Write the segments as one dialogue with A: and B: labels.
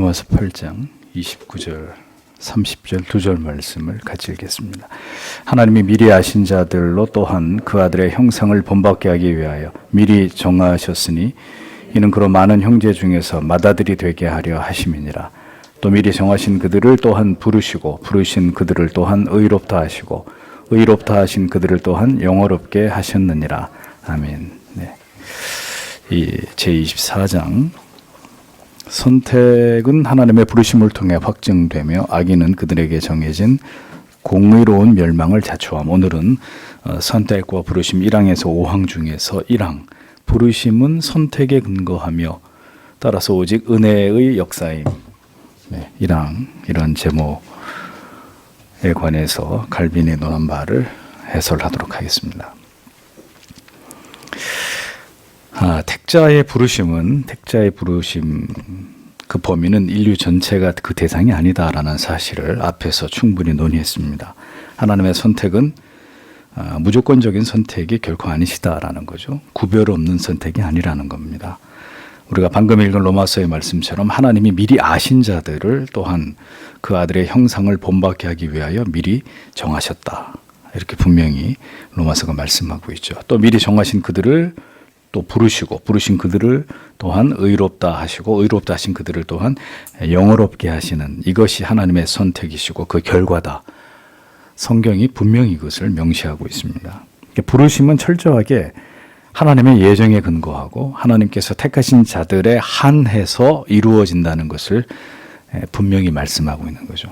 A: 로마서 8장 29절 30절 두 절 말씀을 같이 읽겠습니다. 하나님이 미리 아신 자들로 또한 그 아들의 형상을 본받게 하기 위하여 미리 정하셨으니 이는 그로 많은 형제 중에서 맏아들이 되게 하려 하심이니라. 또 미리 정하신 그들을 또한 부르시고 부르신 그들을 또한 의롭다 하시고 의롭다 하신 그들을 또한 영어롭게 하셨느니라. 아멘. 네. 이 제24장 선택은 하나님의 부르심을 통해 확증되며 악인은 그들에게 정해진 공의로운 멸망을 자초함. 오늘은 어, 선택과 부르심 1항에서 5항 중에서 1항 부르심은 선택에 근거하며 따라서 오직 은혜의 역사임. 네, 1항 이런 제목에 관해서 갈빈이 논한 바를 해설하도록 하겠습니다. 아, 택자의 부르심은 택자의 부르심 그 범위는 인류 전체가 그 대상이 아니다라는 사실을 앞에서 충분히 논의했습니다. 하나님의 선택은 아, 무조건적인 선택이 결코 아니시다라는 거죠. 구별 없는 선택이 아니라는 겁니다. 우리가 방금 읽은 로마서의 말씀처럼 하나님이 미리 아신 자들을 또한 그 아들의 형상을 본받게 하기 위하여 미리 정하셨다. 이렇게 분명히 로마서가 말씀하고 있죠. 또 미리 정하신 그들을 또 부르시고 부르신 그들을 또한 의롭다 하시고 의롭다 하신 그들을 또한 영어롭게 하시는 이것이 하나님의 선택이시고 그 결과다. 성경이 분명히 이것을 명시하고 있습니다. 부르심은 철저하게 하나님의 예정에 근거하고 하나님께서 택하신 자들에 한해서 이루어진다는 것을 분명히 말씀하고 있는 거죠.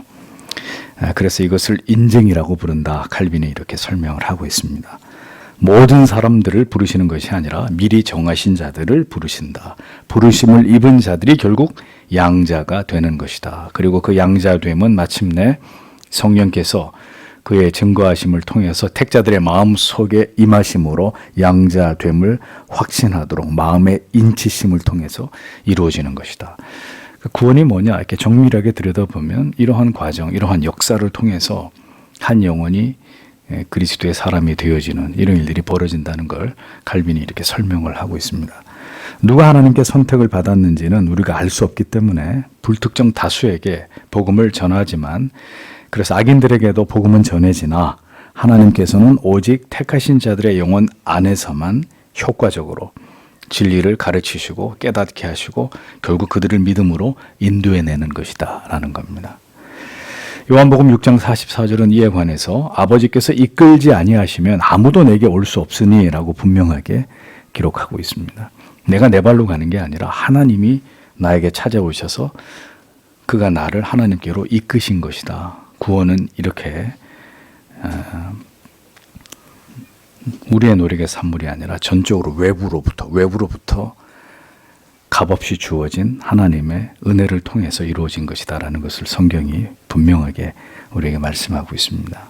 A: 그래서 이것을 인증이라고 부른다. 칼빈이 이렇게 설명을 하고 있습니다. 모든 사람들을 부르시는 것이 아니라 미리 정하신 자들을 부르신다. 부르심을 입은 자들이 결국 양자가 되는 것이다. 그리고 그 양자됨은 마침내 성령께서 그의 증거하심을 통해서 택자들의 마음 속에 임하심으로 양자됨을 확신하도록 마음의 인치심을 통해서 이루어지는 것이다. 그 구원이 뭐냐 이렇게 정밀하게 들여다보면 이러한 과정, 이러한 역사를 통해서 한 영혼이 예, 그리스도의 사람이 되어지는 이런 일들이 벌어진다는 걸 칼빈이 이렇게 설명을 하고 있습니다. 누가 하나님께 선택을 받았는지는 우리가 알 수 없기 때문에 불특정 다수에게 복음을 전하지만 그래서 악인들에게도 복음은 전해지나 하나님께서는 오직 택하신 자들의 영혼 안에서만 효과적으로 진리를 가르치시고 깨닫게 하시고 결국 그들을 믿음으로 인도해 내는 것이다 라는 겁니다. 요한복음 6장 44절은 이에 관해서 아버지께서 이끌지 아니하시면 아무도 내게 올 수 없으니라고 분명하게 기록하고 있습니다. 내가 내 발로 가는 게 아니라 하나님이 나에게 찾아오셔서 그가 나를 하나님께로 이끄신 것이다. 구원은 이렇게 어, 우리의 노력의 산물이 아니라 전적으로 외부로부터 외부로부터 값없이 주어진 하나님의 은혜를 통해서 이루어진 것이다라는 것을 성경이 분명하게 우리에게 말씀하고 있습니다.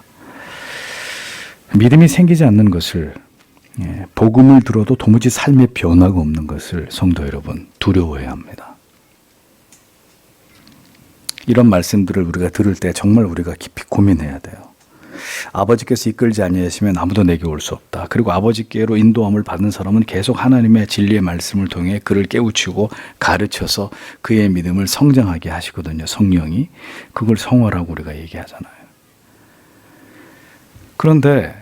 A: 믿음이 생기지 않는 것을 예, 복음을 들어도 도무지 삶의 변화가 없는 것을 성도 여러분 두려워해야 합니다. 이런 말씀들을 우리가 들을 때 정말 우리가 깊이 고민해야 돼요. 아버지께서 이끌지 아니하시면 아무도 내게 올 수 없다. 그리고 아버지께로 인도함을 받은 사람은 계속 하나님의 진리의 말씀을 통해 그를 깨우치고 가르쳐서 그의 믿음을 성장하게 하시거든요. 성령이 그걸 성화라고 우리가 얘기하잖아요. 그런데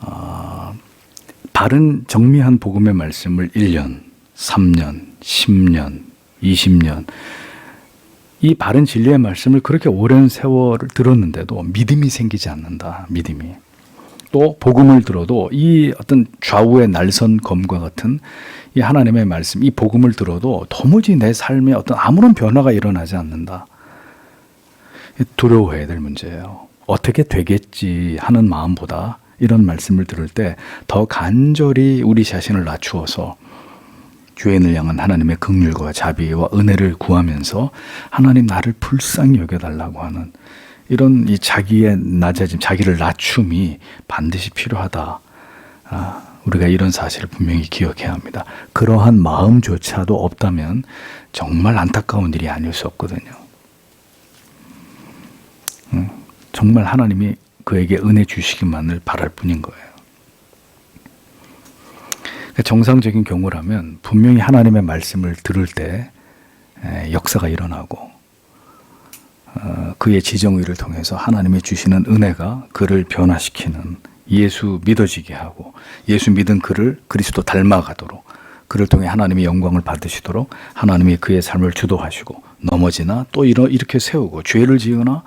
A: 어, 바른 정미한 복음의 말씀을 1년, 3년, 10년, 20년 이 바른 진리의 말씀을 그렇게 오랜 세월을 들었는데도 믿음이 생기지 않는다. 믿음이. 또 복음을 들어도 이 어떤 좌우의 날선 검과 같은 이 하나님의 말씀, 이 복음을 들어도 도무지 내 삶에 어떤 아무런 변화가 일어나지 않는다. 두려워해야 될 문제예요. 어떻게 되겠지 하는 마음보다 이런 말씀을 들을 때 더 간절히 우리 자신을 낮추어서 죄인을 향한 하나님의 긍휼과 자비와 은혜를 구하면서 하나님 나를 불쌍히 여겨달라고 하는 이런 이 자기의 낮아짐, 자기를 낮춤이 반드시 필요하다. 아, 우리가 이런 사실을 분명히 기억해야 합니다. 그러한 마음조차도 없다면 정말 안타까운 일이 아닐 수 없거든요. 음, 정말 하나님이 그에게 은혜 주시기만을 바랄 뿐인 거예요. 정상적인 경우라면 분명히 하나님의 말씀을 들을 때 에, 역사가 일어나고 어, 그의 지정의를 통해서 하나님이 주시는 은혜가 그를 변화시키는 예수 믿어지게 하고 예수 믿은 그를 그리스도 닮아가도록 그를 통해 하나님의 영광을 받으시도록 하나님이 그의 삶을 주도하시고 넘어지나 또 이렇게 세우고 죄를 지으나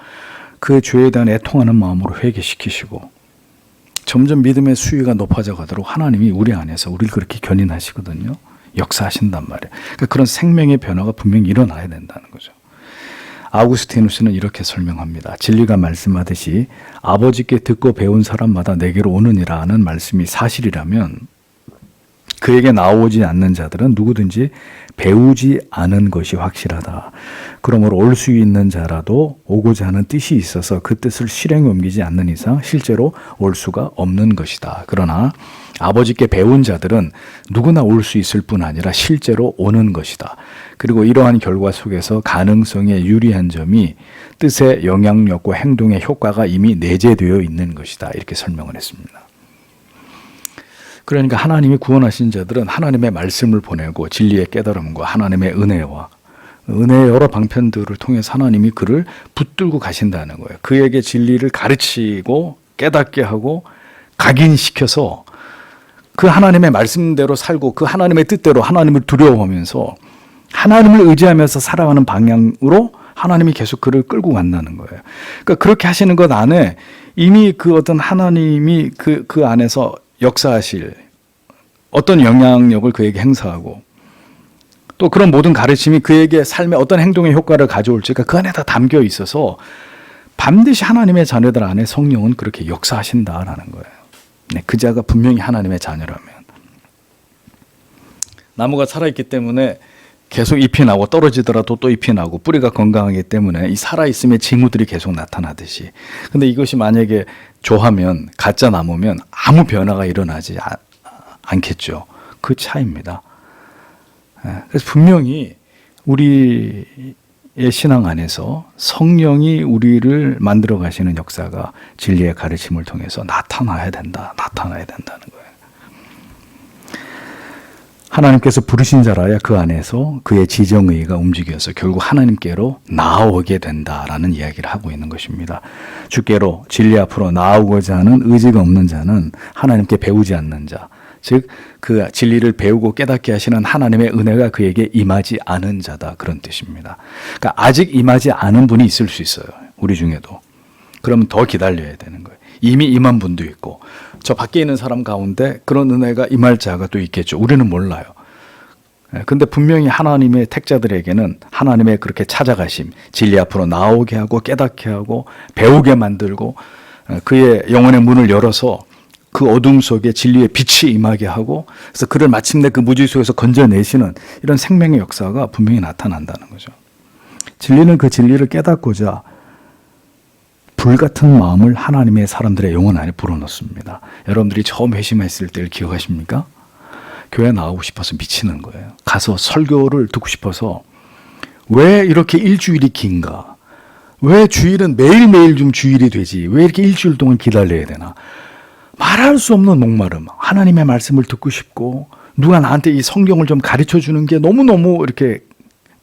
A: 그 죄에 대한 애통하는 마음으로 회개시키시고 점점 믿음의 수위가 높아져 가도록 하나님이 우리 안에서 우리를 그렇게 견인하시거든요. 역사하신단 말이에요. 그러니까 그런 생명의 변화가 분명히 일어나야 된다는 거죠. 아우구스티누스는 이렇게 설명합니다. 진리가 말씀하듯이 아버지께 듣고 배운 사람마다 내게로 오느니라는 말씀이 사실이라면 그에게 나오지 않는 자들은 누구든지 배우지 않은 것이 확실하다. 그러므로 올 수 있는 자라도 오고자 하는 뜻이 있어서 그 뜻을 실행에 옮기지 않는 이상 실제로 올 수가 없는 것이다. 그러나 아버지께 배운 자들은 누구나 올 수 있을 뿐 아니라 실제로 오는 것이다. 그리고 이러한 결과 속에서 가능성에 유리한 점이 뜻의 영향력과 행동의 효과가 이미 내재되어 있는 것이다. 이렇게 설명을 했습니다. 그러니까 하나님이 구원하신 자들은 하나님의 말씀을 보내고 진리의 깨달음과 하나님의 은혜와 은혜의 여러 방편들을 통해서 하나님이 그를 붙들고 가신다는 거예요. 그에게 진리를 가르치고 깨닫게 하고 각인시켜서 그 하나님의 말씀대로 살고 그 하나님의 뜻대로 하나님을 두려워하면서 하나님을 의지하면서 살아가는 방향으로 하나님이 계속 그를 끌고 간다는 거예요. 그러니까 그렇게 하시는 것 안에 이미 그 어떤 하나님이 그, 그 안에서 역사하실 어떤 영향력을 그에게 행사하고 또 그런 모든 가르침이 그에게 삶에 어떤 행동의 효과를 가져올지가 그 안에 다 담겨 있어서 반드시 하나님의 자녀들 안에 성령은 그렇게 역사하신다라는 거예요. 네, 그 자가 분명히 하나님의 자녀라면 나무가 살아있기 때문에 계속 잎이 나고 떨어지더라도 또 잎이 나고 뿌리가 건강하기 때문에 이 살아있음의 징후들이 계속 나타나듯이 근데 이것이 만약에 조하면 가짜 나무면 아무 변화가 일어나지 아- 않겠죠. 그 차이입니다. 예, 그래서 분명히 우리의 신앙 안에서 성령이 우리를 만들어 가시는 역사가 진리의 가르침을 통해서 나타나야 된다. 나타나야 된다는 거예요. 하나님께서 부르신 자라야 그 안에서 그의 지정의가 움직여서 결국 하나님께로 나오게 된다라는 이야기를 하고 있는 것입니다. 주께로 진리 앞으로 나오고자 하는 의지가 없는 자는 하나님께 배우지 않는 자, 즉 그 진리를 배우고 깨닫게 하시는 하나님의 은혜가 그에게 임하지 않은 자다 그런 뜻입니다. 그러니까 아직 임하지 않은 분이 있을 수 있어요. 우리 중에도. 그러면 더 기다려야 되는 거예요. 이미 임한 분도 있고 저 밖에 있는 사람 가운데 그런 은혜가 임할 자가 또 있겠죠. 우리는 몰라요. 예, 근데 분명히 하나님의 택자들에게는 하나님의 그렇게 찾아가심, 진리 앞으로 나오게 하고 깨닫게 하고 배우게 만들고 예, 그의 영혼의 문을 열어서 그 어둠 속에 진리의 빛이 임하게 하고 그래서 그를 마침내 그 무지 속에서 건져내시는 이런 생명의 역사가 분명히 나타난다는 거죠. 진리는 그 진리를 깨닫고자 불같은 마음을 하나님의 사람들의 영혼 안에 불어넣습니다. 여러분들이 처음 회심했을 때를 기억하십니까? 교회 나오고 싶어서 미치는 거예요. 가서 설교를 듣고 싶어서 왜 이렇게 일주일이 긴가? 왜 주일은 매일매일 좀 주일이 되지? 왜 이렇게 일주일 동안 기다려야 되나? 말할 수 없는 목마름. 하나님의 말씀을 듣고 싶고 누가 나한테 이 성경을 좀 가르쳐 주는 게 너무너무 이렇게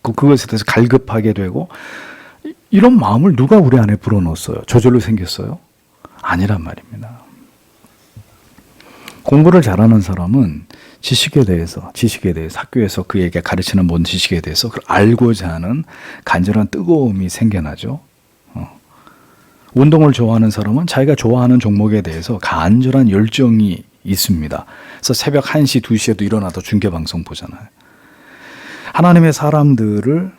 A: 그- 그것에 대해서 갈급하게 되고 이- 이런 마음을 누가 우리 안에 불어넣었어요? 저절로 생겼어요? 아니란 말입니다. 공부를 잘하는 사람은 지식에 대해서, 지식에 대해서 학교에서 그에게 가르치는 모든 지식에 대해서 그걸 알고자 하는 간절한 뜨거움이 생겨나죠. 어. 운동을 좋아하는 사람은 자기가 좋아하는 종목에 대해서 간절한 열정이 있습니다. 그래서 새벽 1시, 2시에도 일어나서 중계방송 보잖아요. 하나님의 사람들을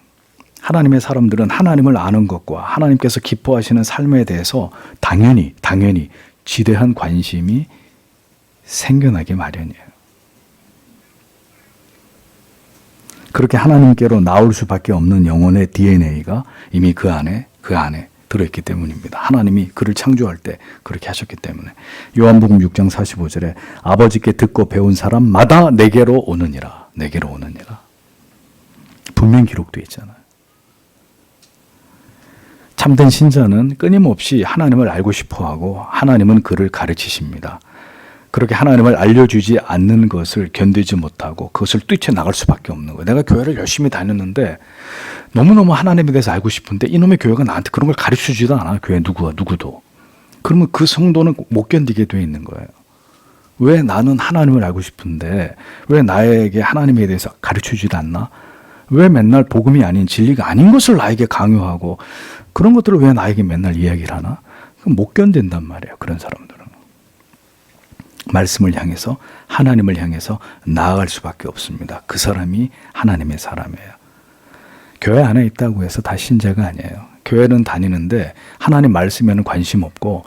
A: 하나님의 사람들은 하나님을 아는 것과 하나님께서 기뻐하시는 삶에 대해서 당연히 당연히 지대한 관심이 생겨나기 마련이에요. 그렇게 하나님께로 나올 수밖에 없는 영혼의 DNA가 이미 그 안에 그 안에 들어있기 때문입니다. 하나님이 그를 창조할 때 그렇게 하셨기 때문에 요한복음 6장 45절에 아버지께 듣고 배운 사람마다 내게로 오느니라 내게로 오느니라 분명 기록되어 있잖아요. 참된 신자는 끊임없이 하나님을 알고 싶어 하고 하나님은 그를 가르치십니다. 그렇게 하나님을 알려주지 않는 것을 견디지 못하고 그것을 뛰쳐나갈 수밖에 없는 거예요. 내가 교회를 열심히 다녔는데 너무너무 하나님에 대해서 알고 싶은데 이놈의 교회가 나한테 그런 걸 가르쳐 주지도 않아. 교회 누구가 누구도. 그러면 그 성도는 못 견디게 돼 있는 거예요. 왜 나는 하나님을 알고 싶은데 왜 나에게 하나님에 대해서 가르쳐 주지도 않나? 왜 맨날 복음이 아닌 진리가 아닌 것을 나에게 강요하고 그런 것들을 왜 나에게 맨날 이야기를 하나? 못 견딘단 말이에요. 그런 사람들은. 말씀을 향해서 하나님을 향해서 나아갈 수밖에 없습니다. 그 사람이 하나님의 사람이에요. 교회 안에 있다고 해서 다 신자가 아니에요. 교회는 다니는데 하나님 말씀에는 관심 없고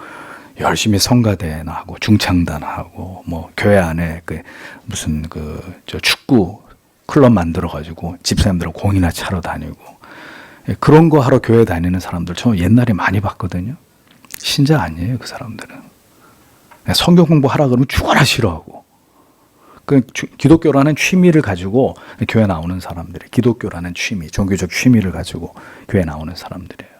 A: 열심히 성가대나 하고 중창단 하고 뭐 교회 안에 그 무슨 그 저 축구 클럽 만들어 가지고 집사님들하고 공이나 차러 다니고 예, 그런 거 하러 교회 다니는 사람들 저 옛날에 많이 봤거든요. 신자 아니에요, 그 사람들은. 예, 성경 공부 하라 그러면 죽어라 싫어하고. 그 주- 기독교라는 취미를 가지고 교회 나오는 사람들이 기독교라는 취미, 종교적 취미를 가지고 교회 나오는 사람들이에요.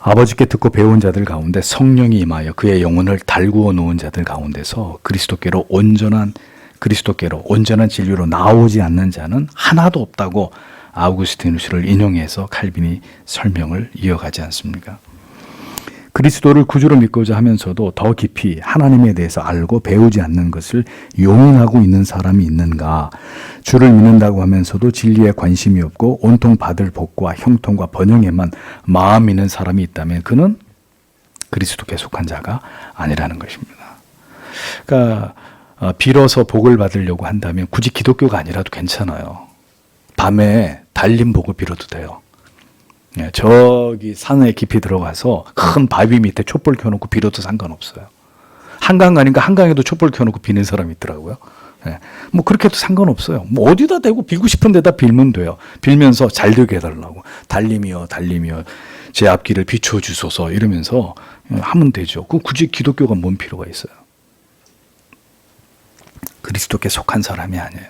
A: 아버지께 듣고 배운 자들 가운데 성령이 임하여 그의 영혼을 달구어 놓은 자들 가운데서 그리스도께로 온전한 그리스도께로 온전한 진리로 나오지 않는 자는 하나도 없다고 아우구스티누스를 인용해서 칼빈이 설명을 이어가지 않습니까? 그리스도를 구주로 믿고자 하면서도 더 깊이 하나님에 대해서 알고 배우지 않는 것을 용인하고 있는 사람이 있는가? 주를 믿는다고 하면서도 진리에 관심이 없고 온통 받을 복과 형통과 번영에만 마음 있는 사람이 있다면 그는 그리스도께 속한 자가 아니라는 것입니다. 그러니까 어, 빌어서 복을 받으려고 한다면 굳이 기독교가 아니라도 괜찮아요. 밤에 달림 복을 빌어도 돼요. 예, 저기 산에 깊이 들어가서 큰 바위 밑에 촛불 켜놓고 빌어도 상관없어요. 한강 가니까 한강에도 촛불 켜놓고 비는 사람이 있더라고요. 예, 뭐 그렇게 해도 상관없어요. 뭐 어디다 대고 빌고 싶은 데다 빌면 돼요. 빌면서 잘 되게 해달라고. 달림이여 달림이여 제 앞길을 비춰주소서 이러면서 예, 하면 되죠. 그 굳이 기독교가 뭔 필요가 있어요. 그리스도께 속한 사람이 아니에요.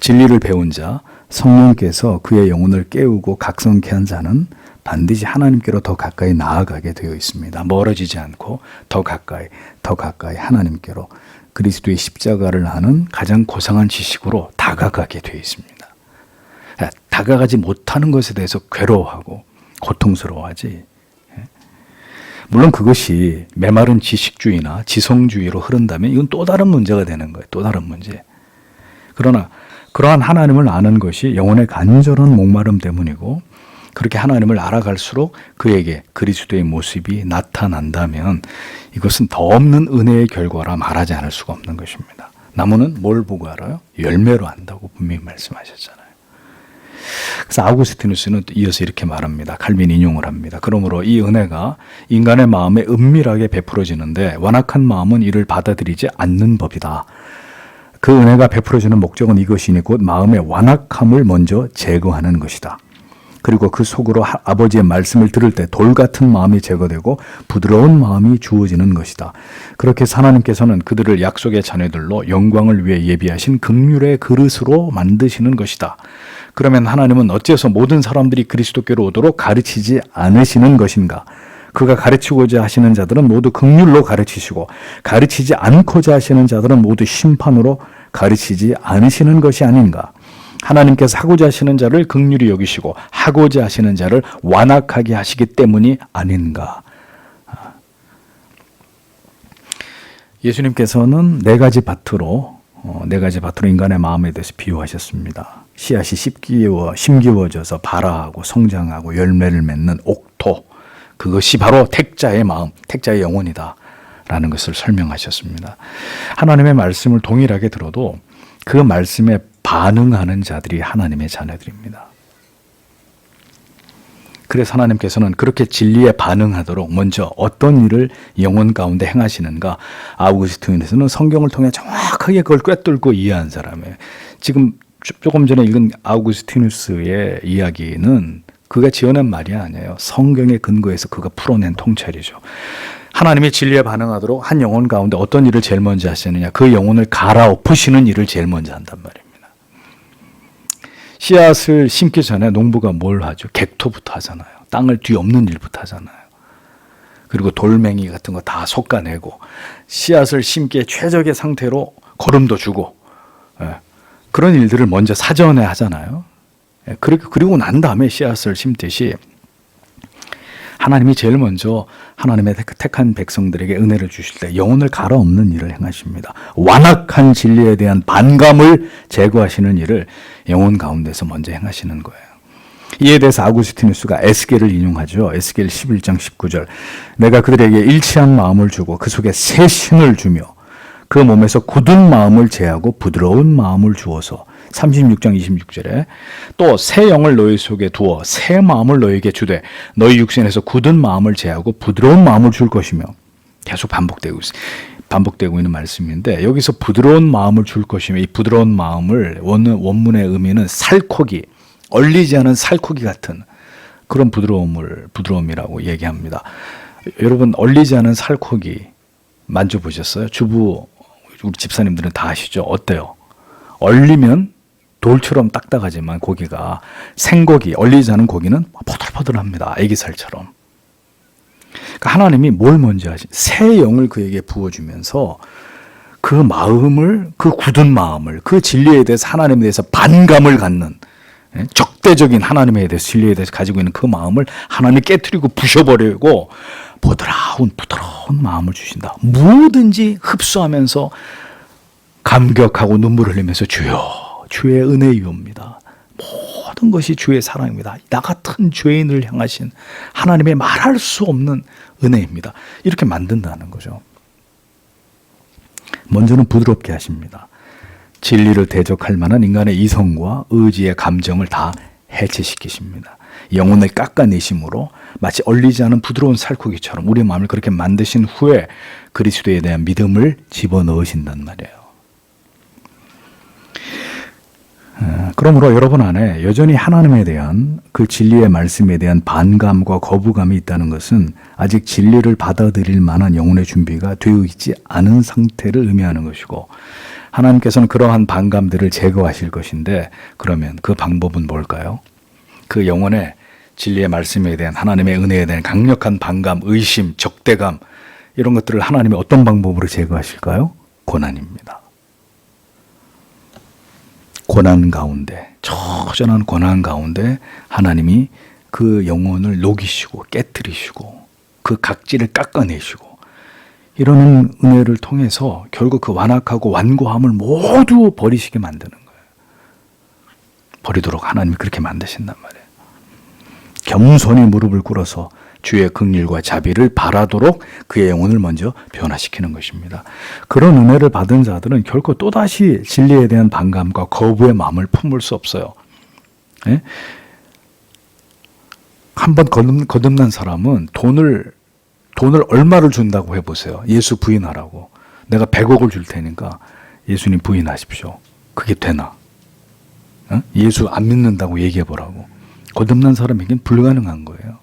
A: 진리를 배운 자, 성령께서 그의 영혼을 깨우고 각성케 한 자는 반드시 하나님께로 더 가까이 나아가게 되어 있습니다. 멀어지지 않고 더 가까이, 더 가까이 하나님께로 그리스도의 십자가를 하는 가장 고상한 지식으로 다가가게 되어 있습니다. 아, 다가가지 못하는 것에 대해서 괴로워하고 고통스러워하지. 예? 물론 그것이 메마른 지식주의나 지성주의로 흐른다면 이건 또 다른 문제가 되는 거예요. 또 다른 문제. 그러나 그러한 하나님을 아는 것이 영혼의 간절한 목마름 때문이고 그렇게 하나님을 알아갈수록 그에게 그리스도의 모습이 나타난다면 이것은 더 없는 은혜의 결과라 말하지 않을 수가 없는 것입니다. 나무는 뭘 보고 알아요? 열매로 안다고 분명히 말씀하셨잖아요. 그래서 아우구스티누스는 이어서 이렇게 말합니다. 칼빈 인용을 합니다. 그러므로 이 은혜가 인간의 마음에 은밀하게 베풀어지는데 완악한 마음은 이를 받아들이지 않는 법이다. 그 은혜가 베풀어지는 목적은 이것이니 곧 마음의 완악함을 먼저 제거하는 것이다. 그리고 그 속으로 하- 아버지의 말씀을 들을 때 돌 같은 마음이 제거되고 부드러운 마음이 주어지는 것이다. 그렇게 하나님께서는 그들을 약속의 자녀들로 영광을 위해 예비하신 극률의 그릇으로 만드시는 것이다. 그러면 하나님은 어째서 모든 사람들이 그리스도께로 오도록 가르치지 않으시는 것인가? 그가 가르치고자 하시는 자들은 모두 극률로 가르치시고 가르치지 않고자 하시는 자들은 모두 심판으로 가르치지 않으시는 것이 아닌가? 하나님께서 하고자 하시는 자를 극률히 여기시고 하고자 하시는 자를 완악하게 하시기 때문이 아닌가? 예수님께서는 네 가지 밭으로 어, 네 가지 밭으로 인간의 마음에 대해서 비유하셨습니다. 씨앗이 심기워 심기워져서 발아하고 성장하고 열매를 맺는 옥토 그것이 바로 택자의 마음, 택자의 영혼이다 라는 것을 설명하셨습니다. 하나님의 말씀을 동일하게 들어도 그 말씀에 반응하는 자들이 하나님의 자녀들입니다. 그래서 하나님께서는 그렇게 진리에 반응하도록 먼저 어떤 일을 영혼 가운데 행하시는가 아우구스틴에서는 성경을 통해 정확하게 그걸 꿰뚫고 이해한 사람이에요. 지금 조- 조금 전에 읽은 아우구스티누스의 이야기는 그가 지어낸 말이 아니에요. 성경의 근거에서 그가 풀어낸 통찰이죠. 하나님이 진리에 반응하도록 한 영혼 가운데 어떤 일을 제일 먼저 하시느냐. 그 영혼을 갈아엎으시는 일을 제일 먼저 한단 말입니다. 씨앗을 심기 전에 농부가 뭘 하죠? 객토부터 하잖아요. 땅을 뒤엎는 일부터 하잖아요. 그리고 돌멩이 같은 거 다 솎아내고 씨앗을 심기에 최적의 상태로 거름도 주고 예, 그런 일들을 먼저 사전에 하잖아요. 예, 그리고 난 다음에 씨앗을 심듯이 하나님이 제일 먼저 하나님의 택- 택한 백성들에게 은혜를 주실 때 영혼을 갈아엎는 일을 행하십니다. 완악한 진리에 대한 반감을 제거하시는 일을 영혼 가운데서 먼저 행하시는 거예요. 이에 대해서 아구스티누스가 에스겔을 인용하죠. 에스겔 11장 19절. 내가 그들에게 일치한 마음을 주고 그 속에 새 신을 주며 그 몸에서 굳은 마음을 제하고 부드러운 마음을 주어서 36장 26절에 또 새 영을 너희 속에 두어 새 마음을 너희에게 주되 너희 육신에서 굳은 마음을 제하고 부드러운 마음을 줄 것이며 계속 반복되고 있, 반복되고 있는 말씀인데 여기서 부드러운 마음을 줄 것이며 이 부드러운 마음을 원, 원문의 의미는 살코기 얼리지 않은 살코기 같은 그런 부드러움을 부드러움이라고 얘기합니다. 여러분 얼리지 않은 살코기 만져보셨어요? 주부 우리 집사님들은 다 아시죠? 어때요? 얼리면 돌처럼 딱딱하지만 고기가 생고기 얼리지 않은 고기는 포들포들합니다. 애기살처럼. 그러니까 하나님이 뭘 먼저 하시? 새 영을 그에게 부어주면서 그 마음을 그 굳은 마음을 그 진리에 대해서 하나님에 대해서 반감을 갖는 예? 적대적인 하나님에 대해서 진리에 대해서 가지고 있는 그 마음을 하나님이 깨뜨리고 부셔버리고 보드라운 부드 러운 마음을 주신다. 뭐든지 흡수하면서 감격하고 눈물 흘리면서 주여 주의 은혜이옵니다. 모든 것이 주의 사랑입니다. 나 같은 죄인을 향하신 하나님의 말할 수 없는 은혜입니다. 이렇게 만든다는 거죠. 먼저는 부드럽게 하십니다. 진리를 대적할 만한 인간의 이성과 의지의 감정을 다 해체시키십니다. 영혼을 깎아내심으로 마치 얼리지 않은 부드러운 살코기처럼 우리 마음을 그렇게 만드신 후에 그리스도에 대한 믿음을 집어넣으신단 말이에요. 어, 그러므로 여러분 안에 여전히 하나님에 대한 그 진리의 말씀에 대한 반감과 거부감이 있다는 것은 아직 진리를 받아들일 만한 영혼의 준비가 되어 있지 않은 상태를 의미하는 것이고 하나님께서는 그러한 반감들을 제거하실 것인데 그러면 그 방법은 뭘까요? 그 영혼의 진리의 말씀에 대한 하나님의 은혜에 대한 강력한 반감, 의심, 적대감 이런 것들을 하나님이 어떤 방법으로 제거하실까요? 고난입니다. 고난 가운데 처절한 고난 가운데 하나님이 그 영혼을 녹이시고 깨뜨리시고 그 각질을 깎아내시고 이러는 은혜를 통해서 결국 그 완악하고 완고함을 모두 버리시게 만드는 거예요. 버리도록 하나님이 그렇게 만드신단 말이에요. 겸손히 무릎을 꿇어서 주의 긍휼과 자비를 바라도록 그의 영혼을 먼저 변화시키는 것입니다. 그런 은혜를 받은 자들은 결코 또다시 진리에 대한 반감과 거부의 마음을 품을 수 없어요. 예? 한번 거듭, 거듭난 사람은 돈을 돈을 얼마를 준다고 해보세요. 예수 부인하라고. 내가 100억을 줄 테니까 예수님 부인하십시오. 그게 되나? 어? 예수 안 믿는다고 얘기해 보라고. 거듭난 사람에겐 불가능한 거예요.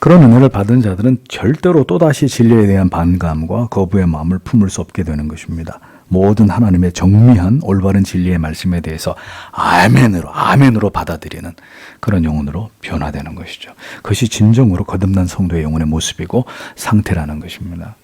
A: 그런 은혜를 받은 자들은 절대로 또다시 진리에 대한 반감과 거부의 마음을 품을 수 없게 되는 것입니다. 모든 하나님의 정미한 올바른 진리의 말씀에 대해서 아멘으로 아멘으로 받아들이는 그런 영혼으로 변화되는 것이죠. 그것이 진정으로 거듭난 성도의 영혼의 모습이고 상태라는 것입니다.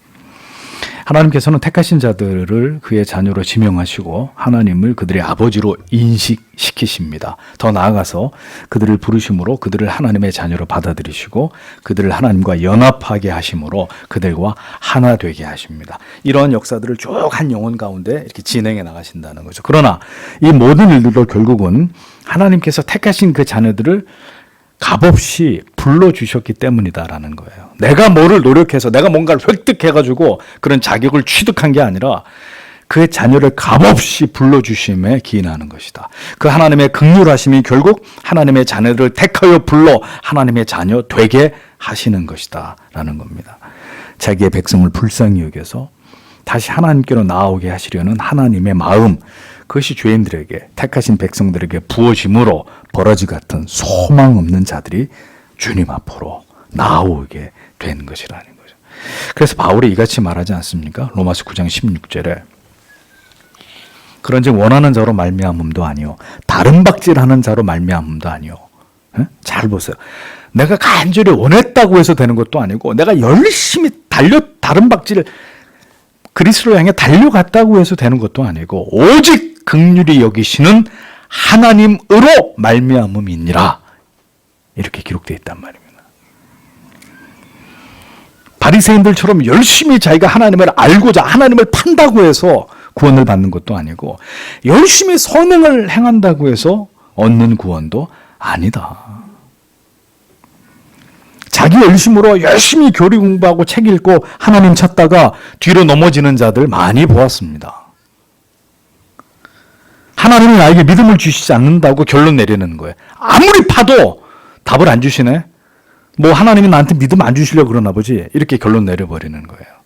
A: 하나님께서는 택하신 자들을 그의 자녀로 지명하시고 하나님을 그들의 아버지로 인식시키십니다. 더 나아가서 그들을 부르심으로 그들을 하나님의 자녀로 받아들이시고 그들을 하나님과 연합하게 하심으로 그들과 하나 되게 하십니다. 이런 역사들을 쭉 한 영혼 가운데 이렇게 진행해 나가신다는 거죠. 그러나 이 모든 일들도 결국은 하나님께서 택하신 그 자녀들을 값없이 불러주셨기 때문이다라는 거예요. 내가 뭐를 노력해서 내가 뭔가를 획득해가지고 그런 자격을 취득한 게 아니라 그의 자녀를 값없이 불러주심에 기인하는 것이다. 그 하나님의 극률하심이 결국 하나님의 자녀들을 택하여 불러 하나님의 자녀 되게 하시는 것이다. 라는 겁니다. 자기의 백성을 불쌍히 여겨서 다시 하나님께로 나아오게 하시려는 하나님의 마음, 그것이 죄인들에게 택하신 백성들에게 부어짐으로 버러지 같은 소망 없는 자들이 주님 앞으로 나아오게 된 것이라는 거죠. 그래서 바울이 이같이 말하지 않습니까? 로마서 9장 16절에 그런즉 원하는 자로 말미암음도 아니요 다른 박질하는 자로 말미암음도 아니요 예? 잘 보세요. 내가 간절히 원했다고 해서 되는 것도 아니고 내가 열심히 달려 다른 박지를 그리스로 향해 달려갔다고 해서 되는 것도 아니고 오직 극률이 여기시는 하나님으로 말미암음이니라 이렇게 기록되어 있단 말입니다. 바리새인들처럼 열심히 자기가 하나님을 알고자 하나님을 판다고 해서 구원을 받는 것도 아니고 열심히 선행을 행한다고 해서 얻는 구원도 아니다. 자기 열심으로 열심히 교리 공부하고 책 읽고 하나님 찾다가 뒤로 넘어지는 자들 많이 보았습니다. 하나님이 나에게 믿음을 주시지 않는다고 결론 내리는 거예요. 아무리 파도 답을 안 주시네. 뭐 하나님이 나한테 믿음 안 주시려고 그러나 보지. 이렇게 결론 내려버리는 거예요.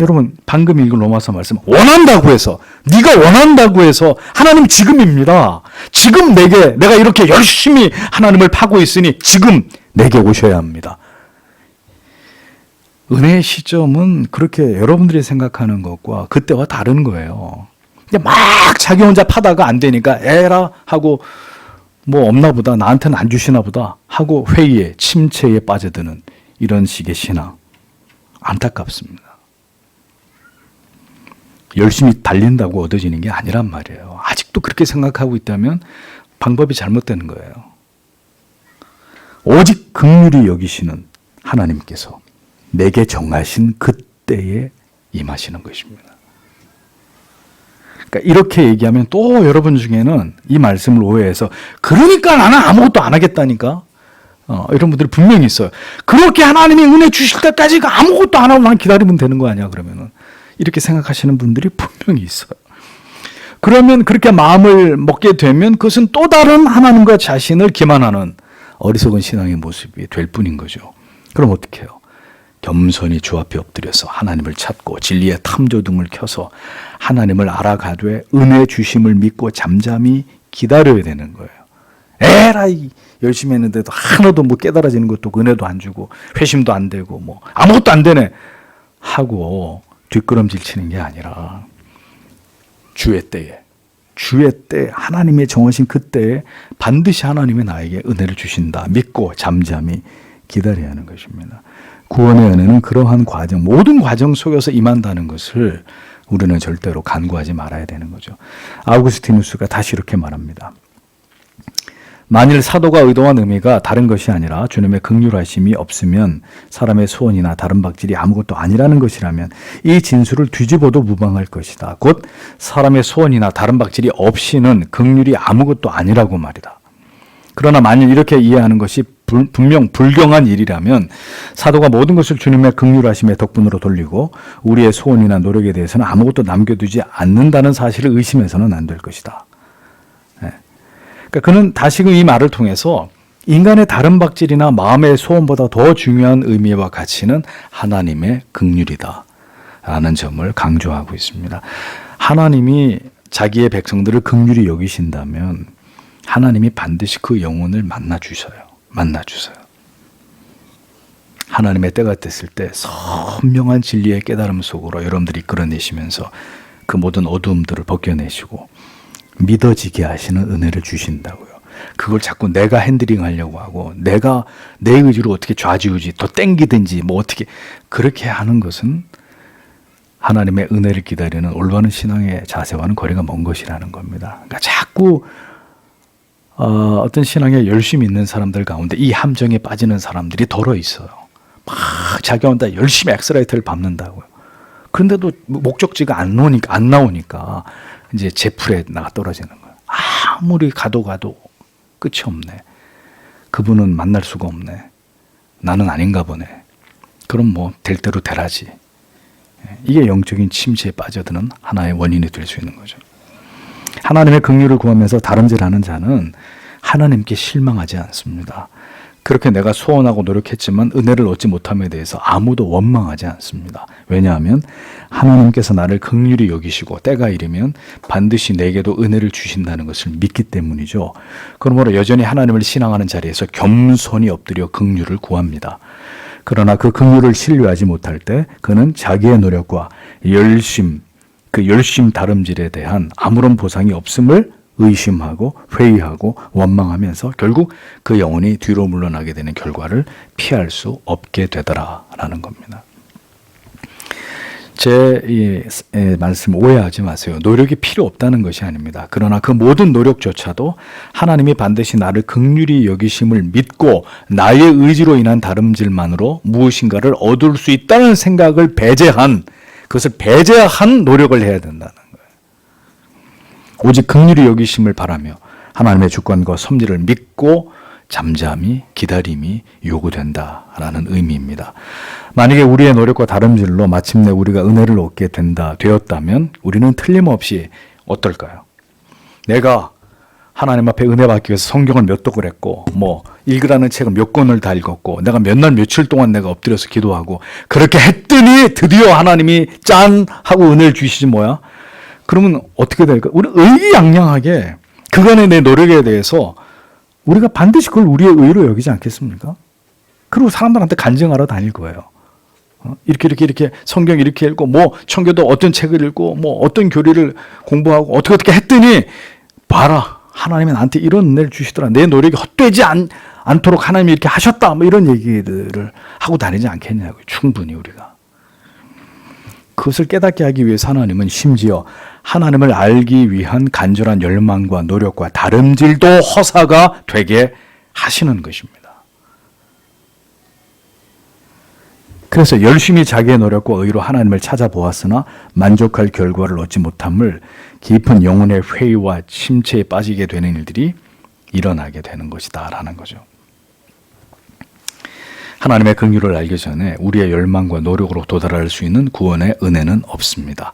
A: 여러분 방금 읽은 로마서 말씀 원한다고 해서 네가 원한다고 해서 하나님 지금입니다. 지금 내게 내가 이렇게 열심히 하나님을 파고 있으니 지금 내게 오셔야 합니다. 은혜의 시점은 그렇게 여러분들이 생각하는 것과 그때와 다른 거예요. 막 자기 혼자 파다가 안 되니까 에라 하고 뭐 없나 보다 나한테는 안 주시나 보다 하고 회의에 침체에 빠져드는 이런 식의 신앙 안타깝습니다. 열심히 달린다고 얻어지는 게 아니란 말이에요. 아직도 그렇게 생각하고 있다면 방법이 잘못되는 거예요. 오직 극률이 여기시는 하나님께서 내게 정하신 그때에 임하시는 것입니다. 그러니까 이렇게 얘기하면 또 여러분 중에는 이 말씀을 오해해서 그러니까 나는 아무것도 안 하겠다니까 어, 이런 분들이 분명히 있어요. 그렇게 하나님이 은혜 주실 때까지 아무것도 안 하고 난 기다리면 되는 거 아니야 그러면은 이렇게 생각하시는 분들이 분명히 있어요. 그러면 그렇게 마음을 먹게 되면 그것은 또 다른 하나님과 자신을 기만하는 어리석은 신앙의 모습이 될 뿐인 거죠. 그럼 어떻게 해요? 겸손히 주 앞에 엎드려서 하나님을 찾고 진리의 탐조 등을 켜서 하나님을 알아가되 은혜 주심을 믿고 잠잠히 기다려야 되는 거예요. 에라이 열심히 했는데도 하나도 뭐 깨달아지는 것도 은혜도 안 주고 회심도 안 되고 뭐 아무것도 안 되네 하고 뒷걸음질 치는 게 아니라 주의 때에 주의 때 하나님의 정하신 그때에 반드시 하나님이 나에게 은혜를 주신다 믿고 잠잠히 기다려야 하는 것입니다. 구원의 은혜는 그러한 과정 모든 과정 속에서 임한다는 것을 우리는 절대로 간구하지 말아야 되는 거죠. 아우구스티누스가 다시 이렇게 말합니다. 만일 사도가 의도한 의미가 다른 것이 아니라 주님의 극률하심이 없으면 사람의 소원이나 다른 박질이 아무것도 아니라는 것이라면 이 진술을 뒤집어도 무방할 것이다. 곧 사람의 소원이나 다른 박질이 없이는 극률이 아무것도 아니라고 말이다. 그러나 만일 이렇게 이해하는 것이 불, 분명 불경한 일이라면 사도가 모든 것을 주님의 극률하심의 덕분으로 돌리고 우리의 소원이나 노력에 대해서는 아무것도 남겨두지 않는다는 사실을 의심해서는 안 될 것이다. 그러니까 그는 다시금 이 말을 통해서 인간의 다른 박질이나 마음의 소원보다 더 중요한 의미와 가치는 하나님의 극률이다. 라는 점을 강조하고 있습니다. 하나님이 자기의 백성들을 극률이 여기신다면 하나님이 반드시 그 영혼을 만나 주셔요. 만나 주세요. 하나님의 때가 됐을 때 선명한 진리의 깨달음 속으로 여러분들이 이끌어내시면서 그 모든 어두움들을 벗겨내시고 믿어지게 하시는 은혜를 주신다고요. 그걸 자꾸 내가 핸들링 하려고 하고 내가 내 의지로 어떻게 좌지우지 더 땡기든지 뭐 어떻게 그렇게 하는 것은 하나님의 은혜를 기다리는 올바른 신앙의 자세와는 거리가 먼 것이라는 겁니다. 그러니까 자꾸 어, 어떤 신앙에 열심히 있는 사람들 가운데 이 함정에 빠지는 사람들이 덜어 있어요. 막 자기 혼자 열심히 엑스라이트를 밟는다고요. 그런데도 목적지가 안 나오니까 안 나오니까 이제 제풀에 나가 떨어지는 거예요. 아무리 가도 가도 끝이 없네. 그분은 만날 수가 없네. 나는 아닌가 보네. 그럼 뭐 될 대로 되라지. 이게 영적인 침체에 빠져드는 하나의 원인이 될 수 있는 거죠. 하나님의 긍휼을 구하면서 다름질하는 자는 하나님께 실망하지 않습니다. 그렇게 내가 소원하고 노력했지만 은혜를 얻지 못함에 대해서 아무도 원망하지 않습니다. 왜냐하면 하나님께서 나를 극률히 여기시고 때가 이르면 반드시 내게도 은혜를 주신다는 것을 믿기 때문이죠. 그러므로 여전히 하나님을 신앙하는 자리에서 겸손히 엎드려 극률을 구합니다. 그러나 그 긍휼을 신뢰하지 못할 때 그는 자기의 노력과 열심 그 열심 다름질에 대한 아무런 보상이 없음을 의심하고 회의하고 원망하면서 결국 그 영혼이 뒤로 물러나게 되는 결과를 피할 수 없게 되더라라는 겁니다. 제이 말씀 오해하지 마세요. 노력이 필요 없다는 것이 아닙니다. 그러나 그 모든 노력조차도 하나님이 반드시 나를 극률이 여기심을 믿고 나의 의지로 인한 다름질만으로 무엇인가를 얻을 수 있다는 생각을 배제한 그것을 배제한 노력을 해야 된다는. 오직 극률이 여기심을 바라며 하나님의 주권과 섭리를 믿고 잠잠히 기다림이 요구된다라는 의미입니다. 만약에 우리의 노력과 다름질로 마침내 우리가 은혜를 얻게 된다 되었다면 우리는 틀림없이 어떨까요? 내가 하나님 앞에 은혜 받기 위해서 성경을 몇 독을 했고 뭐 읽으라는 책을 몇 권을 다 읽었고 내가 몇 날 며칠 동안 내가 엎드려서 기도하고 그렇게 했더니 드디어 하나님이 짠 하고 은혜를 주시지 뭐야? 그러면 어떻게 될까? 우리 의기양양하게 그간의 내 노력에 대해서 우리가 반드시 그걸 우리의 의로 여기지 않겠습니까? 그리고 사람들한테 간증하러 다닐 거예요. 어? 이렇게 이렇게 이렇게 성경 이렇게 읽고 뭐 청교도 어떤 책을 읽고 뭐 어떤 교리를 공부하고 어떻게 어떻게 했더니 봐라 하나님이 나한테 이런 은혜를 주시더라 내 노력이 헛되지 않, 않도록 하나님이 이렇게 하셨다 뭐 이런 얘기들을 하고 다니지 않겠냐고요 충분히 우리가 그것을 깨닫게 하기 위해서 하나님은 심지어 하나님을 알기 위한 간절한 열망과 노력과 다름질도 허사가 되게 하시는 것입니다. 그래서 열심히 자기의 노력과 의로 하나님을 찾아보았으나 만족할 결과를 얻지 못함을 깊은 영혼의 회의와 침체에 빠지게 되는 일들이 일어나게 되는 것이다라는 거죠. 하나님의 긍휼을 알기 전에 우리의 열망과 노력으로 도달할 수 있는 구원의 은혜는 없습니다.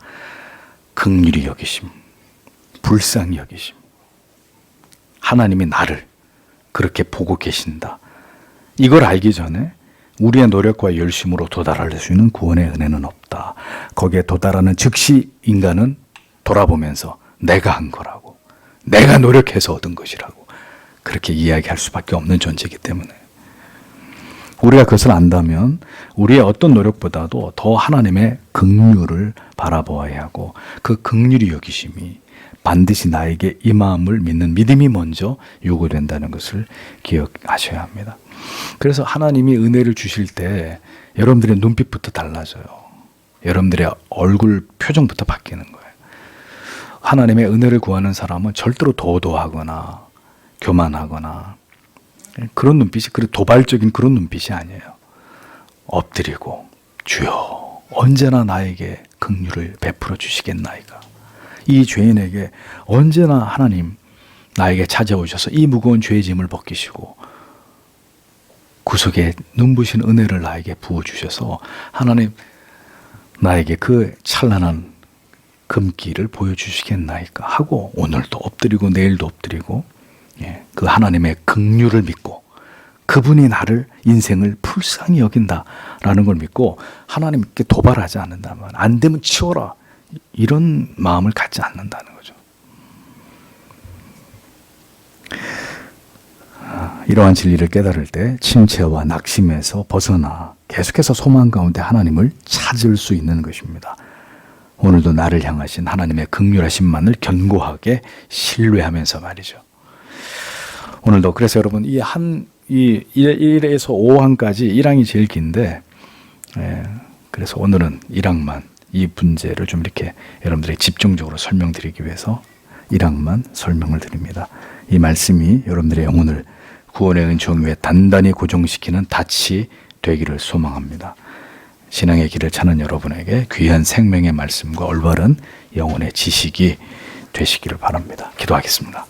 A: 긍휼히 여기심, 불쌍히 여기심. 하나님이 나를 그렇게 보고 계신다. 이걸 알기 전에 우리의 노력과 열심으로 도달할 수 있는 구원의 은혜는 없다. 거기에 도달하는 즉시 인간은 돌아보면서 내가 한 거라고, 내가 노력해서 얻은 것이라고 그렇게 이야기할 수밖에 없는 존재이기 때문에 우리가 그것을 안다면 우리의 어떤 노력보다도 더 하나님의 긍휼을 바라보아야 하고 그 긍휼이 여기심이 반드시 나에게 이 마음을 믿는 믿음이 먼저 요구된다는 것을 기억하셔야 합니다. 그래서 하나님이 은혜를 주실 때 여러분들의 눈빛부터 달라져요. 여러분들의 얼굴 표정부터 바뀌는 거예요. 하나님의 은혜를 구하는 사람은 절대로 도도하거나 교만하거나 그런 눈빛이 그리 도발적인 그런 눈빛이 아니에요. 엎드리고 주여 언제나 나에게 긍휼을 베풀어 주시겠나이까. 이 죄인에게 언제나 하나님 나에게 찾아오셔서 이 무거운 죄의 짐을 벗기시고 구속에 눈부신 은혜를 나에게 부어 주셔서 하나님 나에게 그 찬란한 금기를 보여 주시겠나이까 하고 오늘도 엎드리고 내일도 엎드리고 예, 그 하나님의 긍휼을 믿고 그분이 나를 인생을 불쌍히 여긴다라는 걸 믿고 하나님께 도발하지 않는다면 안 되면 치워라 이런 마음을 갖지 않는다는 거죠. 아, 이러한 진리를 깨달을 때 침체와 낙심에서 벗어나 계속해서 소망 가운데 하나님을 찾을 수 있는 것입니다. 오늘도 나를 향하신 하나님의 극률하심만을 견고하게 신뢰하면서 말이죠. 오늘도 그래서 여러분 이한이 1에서 5항까지 1항이 제일 긴데 예, 그래서 오늘은 1항만 이 문제를 좀 이렇게 여러분들이 집중적으로 설명드리기 위해서 1항만 설명을 드립니다. 이 말씀이 여러분들의 영혼을 구원의 은총 위에 단단히 고정시키는 닻이 되기를 소망합니다. 신앙의 길을 찾는 여러분에게 귀한 생명의 말씀과 올바른 영혼의 지식이 되시기를 바랍니다. 기도하겠습니다.